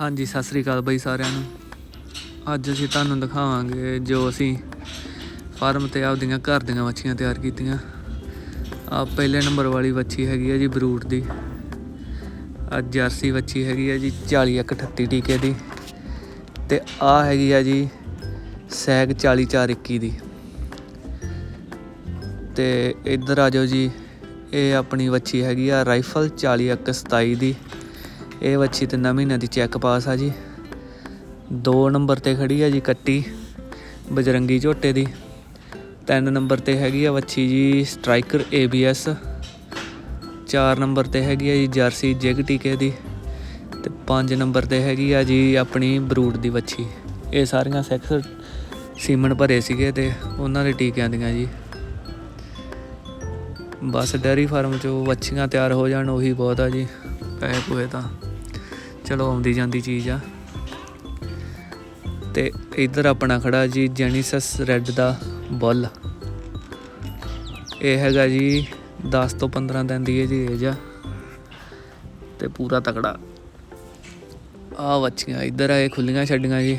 ਹਾਂਜੀ, ਸਤਿ ਸ੍ਰੀ ਅਕਾਲ ਬਾਈ ਸਾਰਿਆਂ ਨੂੰ। ਅੱਜ ਅਸੀਂ ਤੁਹਾਨੂੰ ਦਿਖਾਵਾਂਗੇ ਜੋ ਅਸੀਂ ਫਾਰਮ ਤੇ ਆਪਦੀਆਂ ਘਰ ਦੀਆਂ ਵੱਛੀਆਂ ਤਿਆਰ ਕੀਤੀਆਂ। ਆ ਪਹਿਲੇ ਨੰਬਰ ਵਾਲੀ ਵੱਛੀ ਹੈਗੀ ਆ ਜੀ ਬਰੂਟ ਦੀ। ਆ ਜਰਸੀ ਵੱਛੀ ਹੈਗੀ ਆ ਜੀ 4138 ਟੀਕੇ ਦੀ। ਤੇ ਆ ਹੈਗੀ ਆ ਜੀ ਸੈਗ 40421 ਦੀ। ਤੇ ਇੱਧਰ ਆ ਜਾਓ ਜੀ, ਇਹ ਆਪਣੀ ਵੱਛੀ ਹੈਗੀ ਆ ਰਾਈਫਲ 4127 ਦੀ। ਇਹ ਵੱਛੀ ਤਿੰਨਾਂ ਮਹੀਨਿਆਂ ਦੀ ਚੈੱਕ ਪਾਸ ਆ ਜੀ। ਦੋ ਨੰਬਰ ਤੇ ਖੜੀ ਆ ਜੀ ਕੱਟੀ ਬਜਰੰਗੀ ਝੋਟੇ ਦੀ। ਤਿੰਨ ਨੰਬਰ ਤੇ ਹੈਗੀ ਆ ਵੱਛੀ ਜੀ ਸਟ੍ਰਾਈਕਰ ABS ਚਾਰ ਨੰਬਰ ਤੇ ਹੈਗੀ ਆ ਜੀ ਜਰਸੀ ਜਿਗ ਟੀਕੇ ਦੀ। ਤੇ ਪੰਜ ਨੰਬਰ ਤੇ ਹੈਗੀ ਆ ਜੀ ਆਪਣੀ ਬਰੂਡ ਦੀ ਵੱਛੀ। ਇਹ ਸਾਰੀਆਂ ਸੈਕਸ ਸੀਮਨ ਭਰੇ ਸੀਗੇ ਤੇ ਉਹਨਾਂ ਦੇ ਟੀਕਿਆਂ ਦੀਆਂ ਜੀ। ਬਸ ਡੈਰੀ ਫਾਰਮ ਚੋਂ ਵੱਛੀਆਂ ਤਿਆਰ ਹੋ ਜਾਣ, ਉਹੀ ਬਹੁਤ ਆ ਜੀ। ਪੈਸੇ ਪੂਏ ਤਾਂ ਚਲੋ ਆਉਂਦੀ ਜਾਂਦੀ ਚੀਜ਼ ਆ। ਤੇ ਇੱਧਰ ਆਪਣਾ ਖੜਾ ਜੀ ਜੈਨੀਸਸ ਰੈੱਡ ਦਾ ਬੁੱਲ। ਇਹ ਹੈਗਾ ਜੀ 10 ਤੋਂ 15 ਦਿਨ ਦੀ ਇਹਦੀ ਏਜ ਆ। ਤੇ ਪੂਰਾ ਤਕੜਾ। ਆ ਵੱਛੀਆਂ, ਇੱਧਰ ਆ, ਇਹ ਖੁੱਲੀਆਂ ਛੱਡੀਆਂ ਜੀ।